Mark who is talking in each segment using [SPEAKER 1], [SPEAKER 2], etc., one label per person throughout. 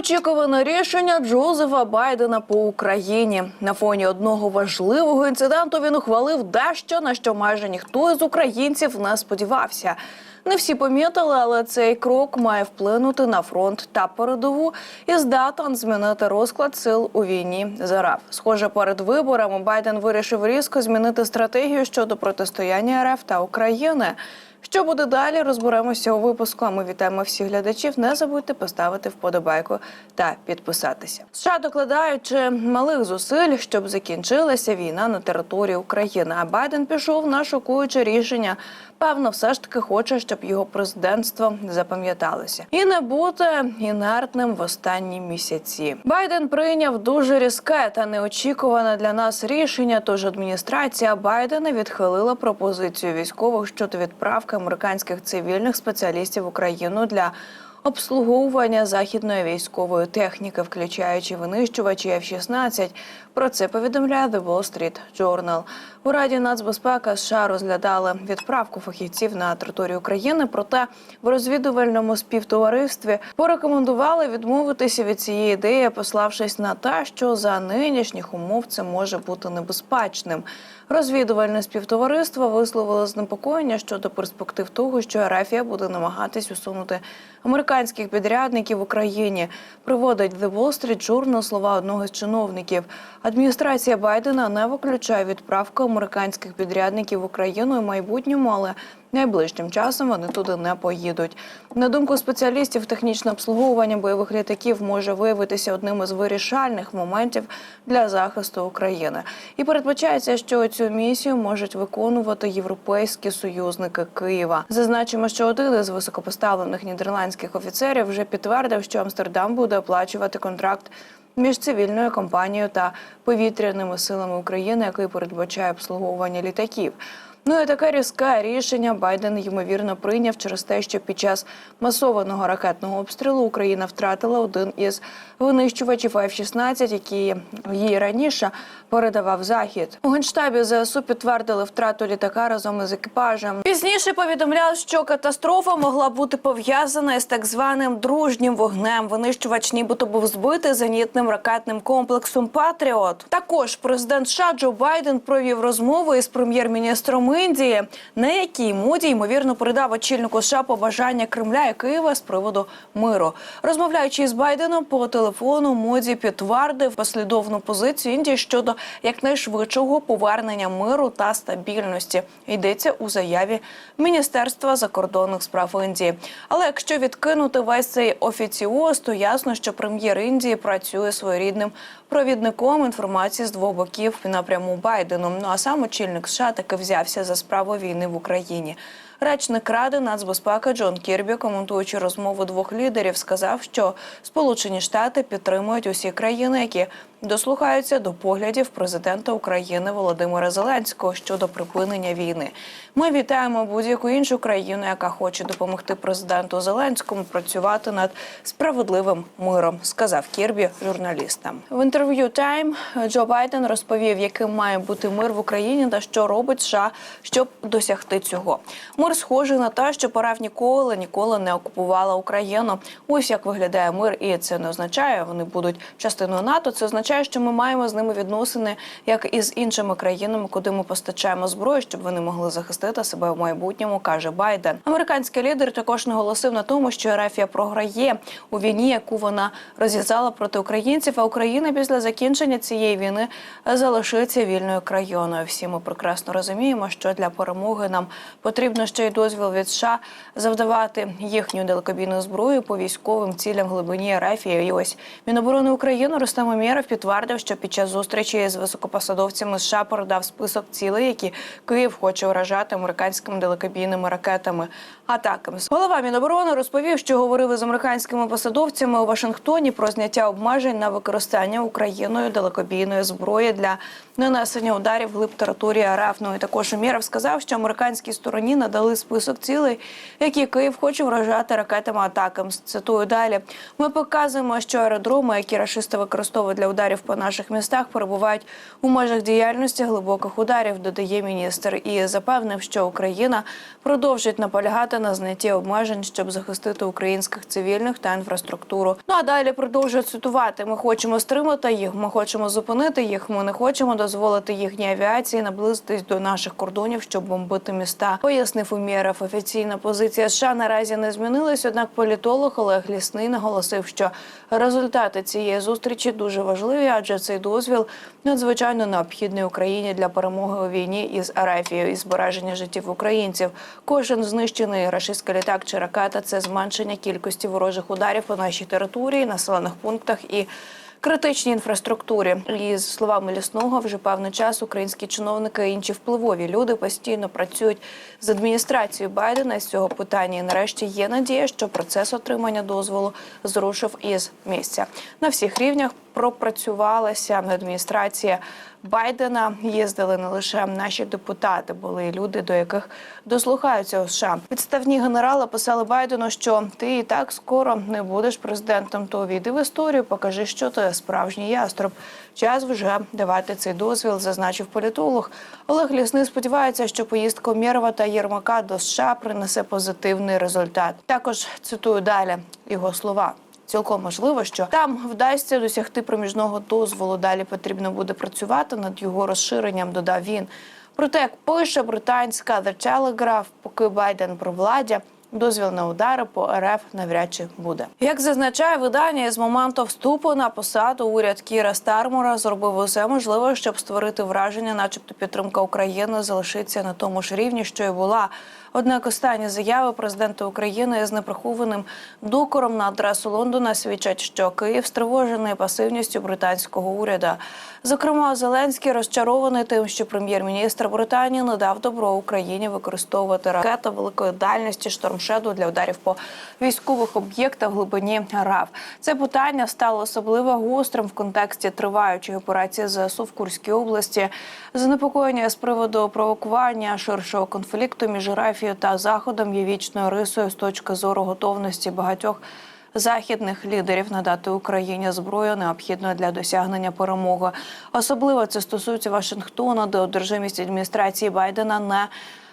[SPEAKER 1] Неочікуване рішення Джозефа Байдена по Україні на фоні одного важливого інциденту він ухвалив дещо на що майже ніхто із українців не сподівався. Не всі помітили, але цей крок має вплинути на фронт та передову і здатен змінити розклад сил у війні з РФ. Схоже, перед виборами Байден вирішив різко змінити стратегію щодо протистояння РФ та України. Що буде далі? Розберемося у випуску. А ми вітаємо всіх глядачів. Не забудьте поставити вподобайку та підписатися. США докладають чималих зусиль, щоб закінчилася війна на території України. А Байден пішов на шокуюче рішення. Певно, все ж таки хоче, щоб його президентство запам'яталося і не бути інертним в останні місяці. Байден прийняв дуже різке та неочікуване для нас рішення. Тож адміністрація Байдена відхилила пропозицію військових щодо відправки американських цивільних спеціалістів в Україну для обслуговування західної військової техніки, включаючи винищувачі F-16. Про це повідомляє The Wall Street Journal. У Раді нацбезпеки США розглядали відправку фахівців на територію України. Проте в розвідувальному співтоваристві порекомендували відмовитися від цієї ідеї, пославшись на те, що за нинішніх умов це може бути небезпечним. Розвідувальне співтовариство висловило занепокоєння щодо перспектив того, що Арафія буде намагатись усунути американських підрядників в Україні. Приводить The Wall Street Journal слова одного з чиновників. Адміністрація Байдена не виключає відправку американських підрядників в Україну у майбутньому, але Найближчим часом вони туди не поїдуть. На думку спеціалістів, технічне обслуговування бойових літаків може виявитися одним із вирішальних моментів для захисту України. І передбачається, що цю місію можуть виконувати європейські союзники Києва. Зазначимо, що один із високопоставлених нідерландських офіцерів вже підтвердив, що Амстердам буде оплачувати контракт. Між цивільною компанією та повітряними силами України, який передбачає обслуговування літаків. Ну і таке різке рішення Байден ймовірно прийняв через те, що під час масованого ракетного обстрілу Україна втратила один із винищувачів F-16, які їй раніше передавав захід. У генштабі ЗСУ підтвердили втрату літака разом із екіпажем. Пізніше повідомляли, що катастрофа могла бути пов'язана із так званим дружнім вогнем. Винищувач, нібито був збитий зенітним ракетним комплексом Патріот. Також президент США Джо Байден провів розмову із прем'єр-міністром Індії, на якій моді ймовірно передав очільнику США побажання Кремля і Києва з приводу миру. Розмовляючи з Байденом по телефону, моді підтвердив послідовну позицію Індії щодо якнайшвидшого повернення миру та стабільності. Йдеться у заяві Міністерства закордонних справ Індії. Але якщо відкинути весь цей офіціоз, то ясно, що прем'єр Індії працює своєрідним провідником інформації з двох боків напряму Байденом. Ну а сам очільник США таки взявся за справу війни в Україні. Речник ради нацбезпеки Джон Кірбі, коментуючи розмову двох лідерів, сказав, що Сполучені Штати підтримують усі країни, які дослухаються до поглядів президента України Володимира Зеленського щодо припинення війни. Ми вітаємо будь-яку іншу країну, яка хоче допомогти президенту Зеленському працювати над справедливим миром, сказав Кірбі журналістам. В інтерв'ю Тайм Джо Байден розповів, яким має бути мир в Україні та що робить США, щоб досягти цього. Мир схожий на те, що ПАРАВ ніколи ніколи не окупувала Україну. Ось як виглядає мир, і це не означає, вони будуть частиною НАТО. Це означає, що ми маємо з ними відносини, як і з іншими країнами, куди ми постачаємо зброю, щоб вони могли захистити себе в майбутньому, каже Байден. Американський лідер також наголосив на тому, що Рафія програє у війні, яку вона розв'язала проти українців. А Україна після закінчення цієї війни залишиться вільною країною. Всі ми прекрасно розуміємо, що для перемоги нам потрібно ще й дозвіл від США завдавати їхню далекобійну зброю по військовим цілям глибині Рафії. І ось Міноборони України Рустам Умєров підтвердив, що під час зустрічі з високопосадовцями США передав список цілей, які Київ хоче вражати американськими далекобійними ракетами. Атаками голова Міноборони розповів, що говорили з американськими посадовцями у Вашингтоні про зняття обмежень на використання Україною далекобійної зброї для нанесення ударів глиб території РФ. Ну і також Умєров сказав, що американській стороні надали оприлюднили список цілей, які Київ хоче вражати ракетами атакам. Цитую далі. Ми показуємо, що аеродроми, які рашисти використовують для ударів по наших містах, перебувають у межах діяльності глибоких ударів. Додає міністр і запевнив, що Україна продовжить наполягати на знятті обмежень, щоб захистити українських цивільних та інфраструктуру. Ну а далі продовжує цитувати: ми хочемо стримати їх, ми хочемо зупинити їх. Ми не хочемо дозволити їхній авіації наблизитись до наших кордонів, щоб бомбити міста. Пояснив Умєров. Офіційна позиція США наразі не змінилась. Однак політолог Олег Лісний наголосив, що результати цієї зустрічі дуже важливі, адже цей дозвіл надзвичайно необхідний Україні для перемоги у війні із Арафією і збереження життів українців. Кожен знищений рашистський літак чи ракета це зменшення кількості ворожих ударів по нашій території, населених пунктах і критичній інфраструктурі. І з словами лісного, вже певний час українські чиновники і інші впливові люди постійно працюють з адміністрацією Байдена з цього питання. І нарешті є надія, що процес отримання дозволу зрушив із місця на всіх рівнях. Пропрацювалася адміністрація Байдена. Їздили не лише наші депутати, були і люди, до яких дослухаються у США. Підставні генерали писали Байдену, що ти і так скоро не будеш президентом. То війди в історію, покажи, що ти справжній яструб. Час вже давати цей дозвіл, зазначив політолог. Олег Лісний сподівається, що поїздка Умєрова та Єрмака до США принесе позитивний результат. Також цитую далі його слова. Цілком можливо, що там вдасться досягти проміжного дозволу. Далі потрібно буде працювати над його розширенням. Додав він. Проте, як пише британська The Telegraph, поки Байден про владі. Дозвіл на удари по РФ навряд чи буде. Як зазначає видання, з моменту вступу на посаду уряд Кіра Стармора зробив усе можливе, щоб створити враження, начебто підтримка України залишиться на тому ж рівні, що й була. Однак останні заяви президента України з неприхованим докором на адресу Лондона свідчать, що Київ стривожений пасивністю британського уряду. Зокрема, Зеленський розчарований тим, що прем'єр-міністр Британії не дав добро Україні використовувати ракети великої дальності штормшеду для ударів по військових об'єктах в глибині РАФ. Це питання стало особливо гострим в контексті триваючої операції ЗСУ в Курській області. Занепокоєння з приводу провокування ширшого конфлікту між Рафією та Заходом є вічною рисою з точки зору готовності багатьох західних лідерів надати Україні зброю необхідну для досягнення перемоги. Особливо це стосується Вашингтона, де одержимість адміністрації Байдена не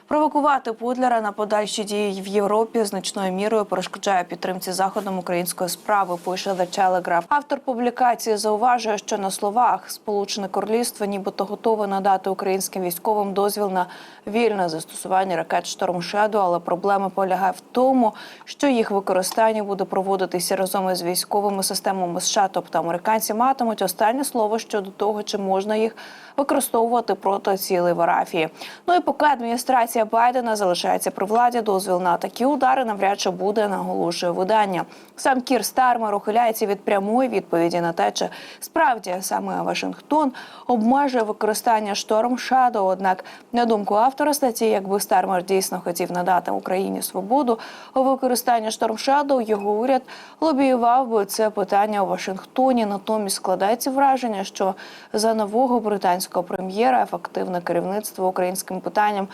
[SPEAKER 1] Провокувати Путлера на подальші дії в Європі значною мірою перешкоджає підтримці заходом української справи. Пише The Telegraph. Автор публікації зауважує, що на словах Сполучене Королівство нібито готове надати українським військовим дозвіл на вільне застосування ракет «Шторм Шедо», але проблема полягає в тому, що їх використання буде проводитися разом із військовими системами США, тобто американці матимуть останнє слово щодо того, чи можна їх використовувати проти цілей в Арафії. Ну і поки адміністрація Байдена залишається при владі, дозвіл на такі удари навряд чи буде, наголошує видання. Сам Кір Стармер ухиляється від прямої відповіді на те, чи справді саме Вашингтон обмежує використання шторм Шадо. Однак, на думку автора статті, якби Стармер дійсно хотів надати Україні свободу у використанні шторм Шадо, його уряд лобіював би це питання у Вашингтоні. Натомість складається враження, що за нового британського прем'єра ефективне керівництво українським питанням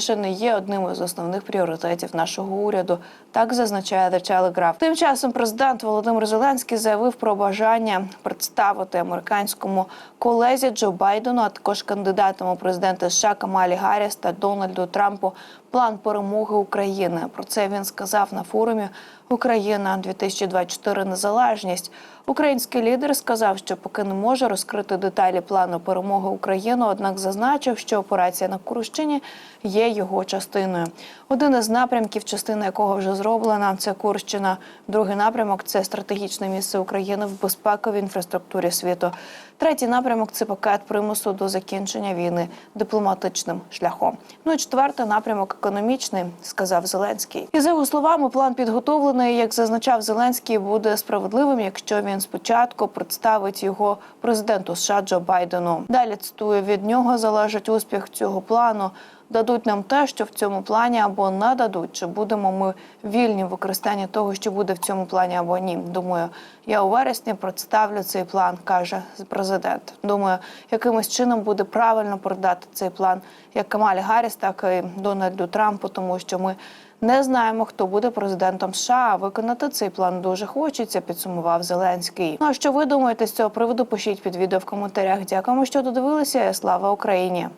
[SPEAKER 1] більше не є одним із основних пріоритетів нашого уряду. Так зазначає The Telegraph. Тим часом президент Володимир Зеленський заявив про бажання представити американському колезі Джо Байдену, а також кандидатам у президенти США Камалі Гарріс та Дональду Трампу план перемоги України. Про це він сказав на форумі Україна 2024 Незалежність. Український лідер сказав, що поки не може розкрити деталі плану перемоги України, однак зазначив, що операція на Курщині є його частиною. Один із напрямків, частина якого вже зроблена, це Курщина. Другий напрямок це стратегічне місце України в безпековій інфраструктурі світу. Третій напрямок це пакет примусу до закінчення війни дипломатичним шляхом. Ну і четвертий напрямок економічний, сказав Зеленський. І за його словами, план підготовлений, як зазначав Зеленський, буде справедливим, якщо він спочатку представить його президенту США Джо Байдену. Далі цитую від нього залежить успіх цього плану. Дадуть нам те, що в цьому плані, або не дадуть, чи будемо ми вільні в використанні того, що буде в цьому плані, або ні. Думаю, я у вересні представлю цей план, каже президент. Думаю, якимось чином буде правильно передати цей план як Камалі Гарріс, так і Дональду Трампу, тому що ми не знаємо, хто буде президентом США. Виконати цей план дуже хочеться. Підсумував Зеленський. Ну а що ви думаєте з цього приводу? Пишіть під відео в коментарях. Дякуємо, що додивилися. Слава Україні!